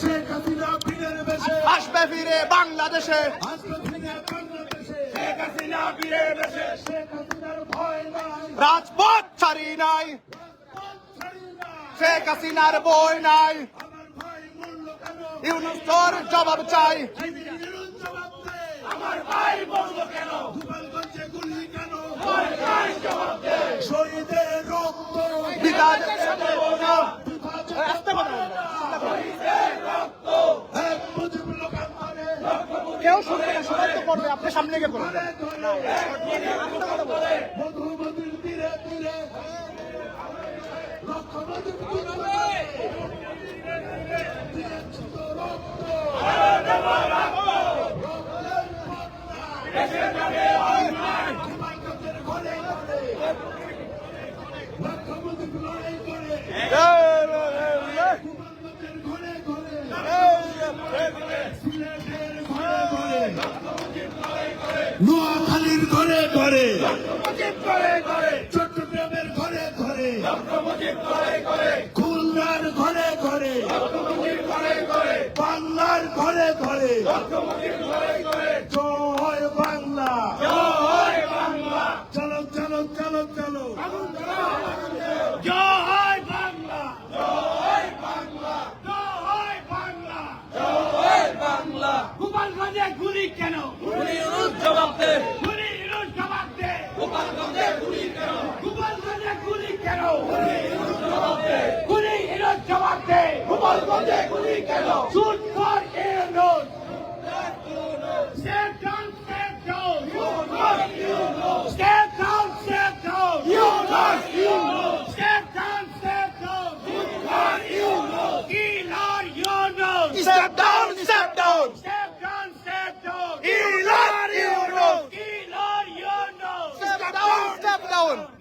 শেখ হাসিনা বেশে। আসবে ফিরে বাংলাদেশে। আসবে ফিরে বাংলাদেশে। শেখ হাসিনা ফিরে দেশে শেখ হাসিনার ভয় নাই। রাজপথ ছাড়ি নাই। শেখ হাসিনার বই নাই। ইউনুস তোর জবাব চাই। আমার ভাই বলল কেন? গোপালগঞ্জে গুলি কেন? শহীদের রক্ত বিকাশ দেব না। কেউ শুনবে না সবাই তো করবে আপনি সামনে গিয়ে তীরে লক্ষ নদীর তীরে দিয়েছি তো রক্ত হিমালয়ের ঘরে ঘরে লক্ষ নদীর লড়াই করে হিমালয়ের ঘরে ঘরে সিলেটের ঘরে ঘরে নোয়াখালীর ঘরে ঘরে। চট্টগ্রামের ঘরে ঘরে। খুলনার ঘরে ঘরে। বাংলার ঘরে ঘরে। জয় বাংলা। চলো চলো চলো চলো। জয় বাংলা। জয় বাংলা। গোপালগঞ্জে গুলি কেন? গোপালগঞ্জে গুলি কেন shoot for Yunus Step down, step down. Step down, step down. Step down, step down. Elon Yunus. Step down step down Step down, step down. Elon Yunus Elon Yunus. Step down step down Elon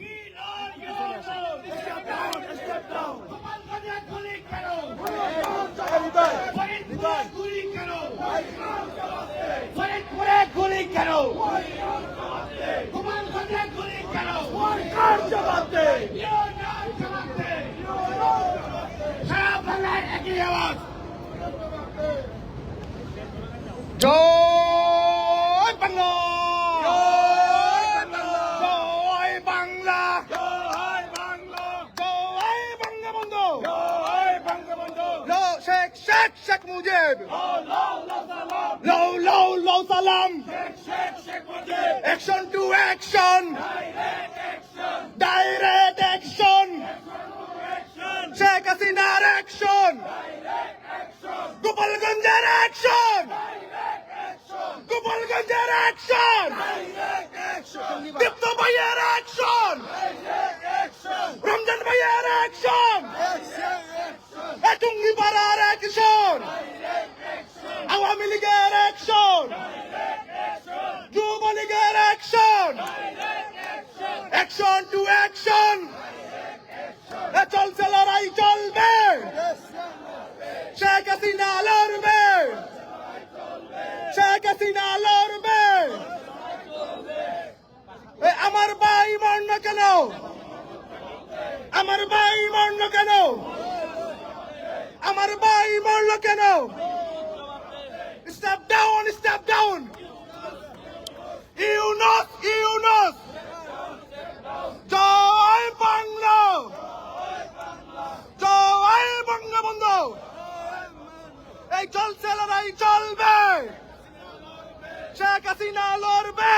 গুলি কেন? ফরিদপুরে গুলি কেন? গোপালগঞ্জে গুলি কেন? ইউনুস জবাব দে। সারা বাংলায় একই আওয়াজ জয় বাংলা জয় বাংলা জয় বাংলা জয় বঙ্গবন্ধু জয় বঙ্গবন্ধু লো শেখ শেখ শেখ মুজিব। লাও লাও সালাম। Action to action direct action Sheikh হাসিনার অ্যাকশন গোপালগঞ্জের অ্যাকশন গোপালগঞ্জের অ্যাকশন দীপ্ত ভাইয়ের অ্যাকশন রমজান ভাইয়ের অ্যাকশন টুঙ্গি পাড়ার অ্যাকশন আওয়ামী লীগের অ্যাকশন যুবলীগের অ্যাকশন অ্যাকশন টু অ্যাকশন চলছে লড়াই চলবে। শেখ হাসিনা লড়বে। শেখ হাসিনা লড়বে। আমার ভাই মরণ কেন? আমার ভাই মরণ কেন? আমার ভাই মরল কেন? Step down step down Yunus Yunus. জয় বাংলা। জয় বঙ্গবন্ধু এই চলছে লড়াই, চলবে। শেখ হাসিনা লড়বে।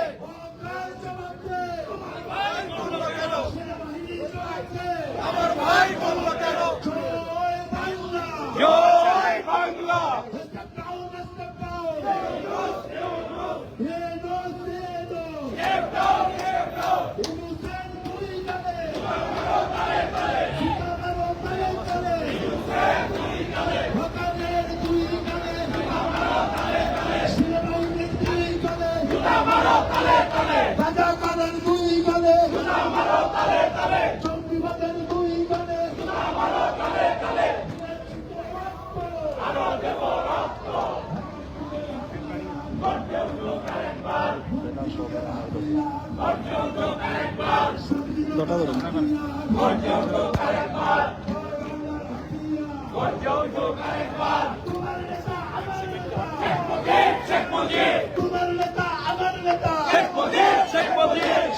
দটা ধরুন শেখ মুজিব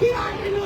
que